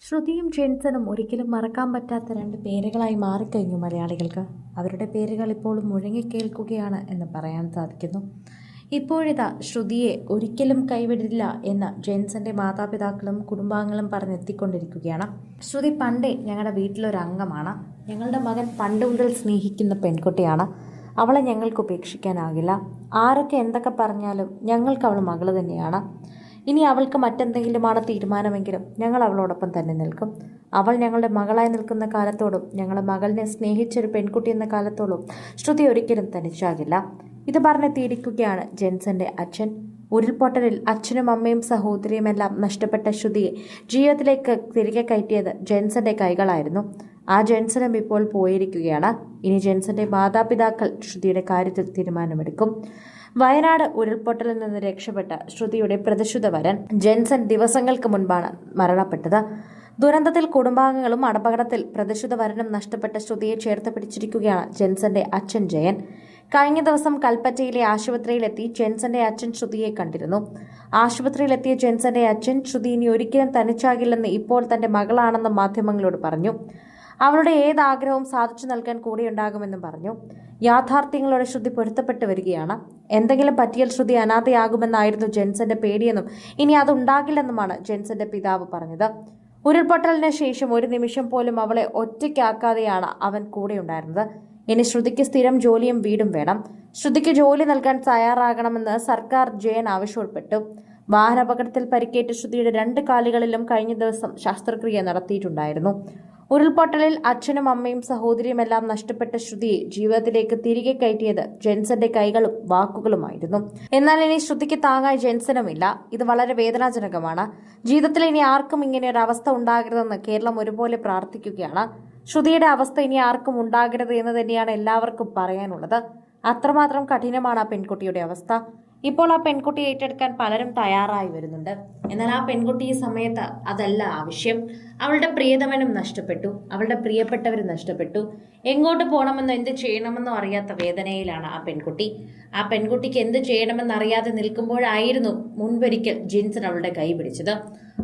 ശ്രുതിയും ജെൻസനും ഒരിക്കലും മറക്കാൻ പറ്റാത്ത രണ്ട് പേരുകളായി മാറിക്കഴിഞ്ഞു മലയാളികൾക്ക്. അവരുടെ പേരുകൾ ഇപ്പോഴും മുഴങ്ങിക്കേൾക്കുകയാണ് എന്ന് പറയാൻ സാധിക്കുന്നു. ഇപ്പോഴിതാ ശ്രുതിയെ ഒരിക്കലും കൈവിടില്ല എന്ന് ജെൻസന്റെ മാതാപിതാക്കളും കുടുംബാംഗങ്ങളും പറഞ്ഞെത്തിക്കൊണ്ടിരിക്കുകയാണ്. ശ്രുതി പണ്ടേ ഞങ്ങളുടെ വീട്ടിലൊരു അംഗമാണ് ഞങ്ങളുടെ മകൻ പണ്ട് മുതൽ സ്നേഹിക്കുന്ന പെൺകുട്ടിയാണ്. അവളെ ഞങ്ങൾക്ക് ഉപേക്ഷിക്കാനാകില്ല. ആരൊക്കെ എന്തൊക്കെ പറഞ്ഞാലും ഞങ്ങൾക്ക് അവൾ മകൾ തന്നെയാണ്. ഇനി അവൾക്ക് മറ്റെന്തെങ്കിലുമാണ് തീരുമാനമെങ്കിലും ഞങ്ങൾ അവളോടൊപ്പം തന്നെ നിൽക്കും. അവൾ ഞങ്ങളുടെ മകളായി നിൽക്കുന്ന കാലത്തോടും ഞങ്ങളുടെ മകളിനെ സ്നേഹിച്ചൊരു പെൺകുട്ടി എന്ന കാലത്തോടും ശ്രുതി ഒരിക്കലും തനിച്ചാകില്ല. ഇത് പറഞ്ഞെത്തിയിരിക്കുകയാണ് ജെൻസന്റെ അച്ഛൻ. ഉരുൾപൊട്ടലിൽ അച്ഛനും അമ്മയും സഹോദരിയുമെല്ലാം നഷ്ടപ്പെട്ട ശ്രുതിയെ ജീവിതത്തിലേക്ക് തിരികെ കയറ്റിയത് ജെൻസന്റെ കൈകളായിരുന്നു. ആ ജെൻസനും ഇപ്പോൾ പോയിരിക്കുകയാണ്. ഇനി ജെൻസന്റെ മാതാപിതാക്കൾ ശ്രുതിയുടെ കാര്യത്തിൽ തീരുമാനമെടുക്കും. വയനാട് ഉരുൾപൊട്ടലിൽ നിന്ന് രക്ഷപ്പെട്ട ശ്രുതിയുടെ പ്രതിശുദ്ധ വരൻ ജെൻസൻ ദിവസങ്ങൾക്ക് മുൻപാണ് മരണപ്പെട്ടത്. ദുരന്തത്തിൽ കുടുംബാംഗങ്ങളും അടപകടത്തിൽ പ്രതിശുദ്ധ വരനും നഷ്ടപ്പെട്ട ശ്രുതിയെ ചേർത്ത് പിടിച്ചിരിക്കുകയാണ് ജെൻസന്റെ അച്ഛൻ ജയൻ. കഴിഞ്ഞ ദിവസം കൽപ്പറ്റയിലെ ആശുപത്രിയിലെത്തി ജെൻസന്റെ അച്ഛൻ ശ്രുതിയെ കണ്ടിരുന്നു. ആശുപത്രിയിലെത്തിയ ജെൻസന്റെ അച്ഛൻ ശ്രുതി ഇനി ഒരിക്കലും തനിച്ചാകില്ലെന്ന് ഇപ്പോൾ തന്റെ മകളാണെന്ന് മാധ്യമങ്ങളോട് പറഞ്ഞു. അവളുടെ ഏത് ആഗ്രഹവും സാധിച്ചു നൽകാൻ കൂടെയുണ്ടാകുമെന്നും പറഞ്ഞു. യാഥാർത്ഥ്യങ്ങളുടെ ശ്രുതി പൊരുത്തപ്പെട്ടു വരികയാണ്. എന്തെങ്കിലും പറ്റിയാൽ ശ്രുതി അനാഥയാകുമെന്നായിരുന്നു ജെൻസന്റെ പേടിയെന്നും ഇനി അതുണ്ടാകില്ലെന്നുമാണ് ജെൻസന്റെ പിതാവ് പറഞ്ഞത്. ഉരുൾപൊട്ടലിന് ശേഷം ഒരു നിമിഷം പോലും അവളെ ഒറ്റയ്ക്കാക്കാതെയാണ് അവൻ കൂടെ ഉണ്ടായിരുന്നത്. ഇനി ശ്രുതിക്ക് സ്ഥിരം ജോലിയും വീടും വേണം. ശ്രുതിക്ക് ജോലി നൽകാൻ തയ്യാറാകണമെന്ന് സർക്കാർ ജയൻ ആവശ്യപ്പെട്ടു. വാഹനാപകടത്തിൽ പരിക്കേറ്റ ശ്രുതിയുടെ രണ്ട് കാലുകളിലും കഴിഞ്ഞ ദിവസം ശസ്ത്രക്രിയ നടത്തിയിട്ടുണ്ടായിരുന്നു. ഉരുൾപൊട്ടലിൽ അച്ഛനും അമ്മയും സഹോദരിയുമെല്ലാം നഷ്ടപ്പെട്ട ശ്രുതിയെ ജീവിതത്തിലേക്ക് തിരികെ കയറ്റിയത് ജെൻസന്റെ കൈകളും വാക്കുകളുമായിരുന്നു. എന്നാൽ ഇനി ശ്രുതിക്ക് താങ്ങായി ജെൻസനുമില്ല. ഇത് വളരെ വേദനാജനകമാണ്. ജീവിതത്തിൽ ഇനി ആർക്കും ഇങ്ങനെ ഒരു അവസ്ഥ ഉണ്ടാകരുതെന്ന് കേരളം ഒരുപോലെ പ്രാർത്ഥിക്കുകയാണ്. ശ്രുതിയുടെ അവസ്ഥ ഇനി ആർക്കും ഉണ്ടാകരുത് എന്ന് തന്നെയാണ് എല്ലാവർക്കും പറയാനുള്ളത്. അത്രമാത്രം കഠിനമാണ് ആ പെൺകുട്ടിയുടെ അവസ്ഥ. ഇപ്പോൾ ആ പെൺകുട്ടി ഏറ്റെടുക്കാൻ പലരും തയ്യാറായി വരുന്നുണ്ട്. എന്നാൽ ആ പെൺകുട്ടി ഈ സമയത്ത് അതല്ല ആവശ്യം. അവളുടെ പ്രിയതമനും നഷ്ടപ്പെട്ടു. അവളുടെ പ്രിയപ്പെട്ടവരും നഷ്ടപ്പെട്ടു. എങ്ങോട്ട് പോകണമെന്നോ എന്ത് ചെയ്യണമെന്നോ അറിയാത്ത വേദനയിലാണ് ആ പെൺകുട്ടി. ആ പെൺകുട്ടിക്ക് എന്ത് ചെയ്യണമെന്നറിയാതെ നിൽക്കുമ്പോഴായിരുന്നു മുൻപൊരിക്കൽ ജിൻസൺ അവളുടെ കൈ പിടിച്ചത്.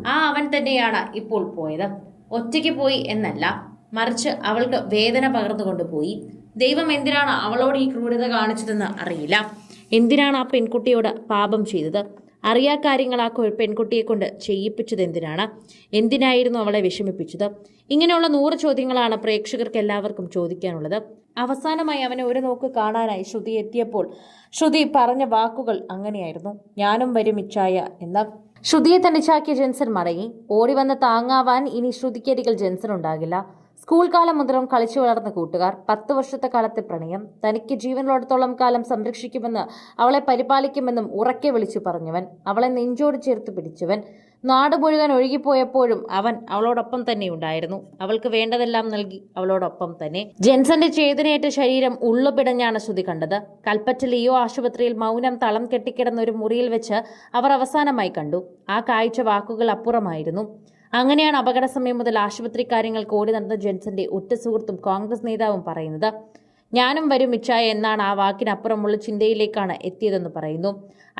ആ അവൻ തന്നെയാണ് ഇപ്പോൾ പോയത്. ഒറ്റയ്ക്ക് പോയി എന്നല്ല മറിച്ച് അവൾക്ക് വേദന പകർന്നുകൊണ്ട് പോയി. ദൈവം എന്തിനാണ് അവളോട് ഈ ക്രൂരത കാണിച്ചതെന്ന് അറിയില്ല. എന്തിനാണ് ആ പെൺകുട്ടിയോട് പാപം ചെയ്തത്? അറിയാ കാര്യങ്ങൾ ആ പെൺകുട്ടിയെ കൊണ്ട് ചെയ്യിപ്പിച്ചത് എന്തിനാണ്? എന്തിനായിരുന്നു അവളെ വിഷമിപ്പിച്ചത്? ഇങ്ങനെയുള്ള നൂറ് ചോദ്യങ്ങളാണ് പ്രേക്ഷകർക്ക് എല്ലാവർക്കും ചോദിക്കാനുള്ളത്. അവസാനമായി അവനെ ഒരു നോക്ക് കാണാനായി ശ്രുതി എത്തിയപ്പോൾ ശ്രുതി പറഞ്ഞ വാക്കുകൾ അങ്ങനെയായിരുന്നു. ഞാനും വരും ഇച്ഛായ എന്ന. ശ്രുതിയെ തനിച്ചാക്കിയ ജെൻസൺ മടങ്ങി. ഓടി വന്ന് താങ്ങാവാൻ ഇനി ശ്രുതിക്കരികൾ ജെൻസൺ ഉണ്ടാകില്ല. സ്കൂൾ കാലം മുതലും കളിച്ചു വളർന്ന കൂട്ടുകാർ പത്ത് വർഷത്തെ കാലത്തെ പ്രണയം തനിക്ക് ജീവനിലോടത്തോളം കാലം സംരക്ഷിക്കുമെന്ന് അവളെ പരിപാലിക്കുമെന്നും ഉറക്കെ വിളിച്ചു പറഞ്ഞവൻ അവളെ നെഞ്ചോട് ചേർത്ത് പിടിച്ചവൻ നാട് മുഴുവൻ ഒഴുകിപ്പോയപ്പോഴും അവൻ അവളോടൊപ്പം തന്നെ ഉണ്ടായിരുന്നു. അവൾക്ക് വേണ്ടതെല്ലാം നൽകി അവളോടൊപ്പം തന്നെ. ജെൻസന്റെ ചേതനയേറ്റ ശരീരം ഉള്ളുപിടഞ്ഞാണ് ശ്രുതി കണ്ടത്. കൽപ്പറ്റ ലിയോ ആശുപത്രിയിൽ മൗനം തളം കെട്ടിക്കിടന്ന ഒരു മുറിയിൽ വെച്ച് അവർ അവസാനമായി കണ്ടു. ആ കാഴ്ച വാക്കുകൾ അപ്പുറമായിരുന്നു. അങ്ങനെയാണ് അപകട സമയം മുതൽ ആശുപത്രി കാര്യങ്ങൾ ഓടി നടന്ന ജെൻസന്റെ ഉറ്റ സുഹൃത്തും കോൺഗ്രസ് നേതാവും പറയുന്നത്. ഞാനും വരും ഇച്ഛായ എന്നാണ് ആ വാക്കിനപ്പുറമുള്ള ചിന്തയിലേക്കാണ് എത്തിയതെന്ന് പറയുന്നു.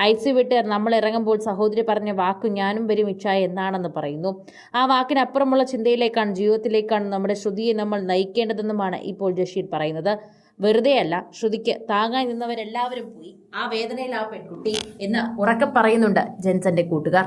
ഐ സി വിട്ട് നമ്മൾ ഇറങ്ങുമ്പോൾ സഹോദരി പറഞ്ഞ വാക്കു ഞാനും വരും ഇച്ഛായ എന്നാണെന്ന് പറയുന്നു. ആ വാക്കിനപ്പുറമുള്ള ചിന്തയിലേക്കാണ് ജീവിതത്തിലേക്കാണ് നമ്മുടെ ശ്രുതിയെ നമ്മൾ നയിക്കേണ്ടതെന്നുമാണ് ഇപ്പോൾ ജഷീർ പറയുന്നത്. വെറുതെയല്ല ശ്രുതിക്ക് താങ്ങാൻ നിന്നവരെല്ലാവരും പോയി ആ വേദനയിൽ ആ പെൺകുട്ടി എന്ന് ഉറക്കെ പറയുന്നുണ്ട് ജെൻസന്റെ കൂട്ടുകാർ.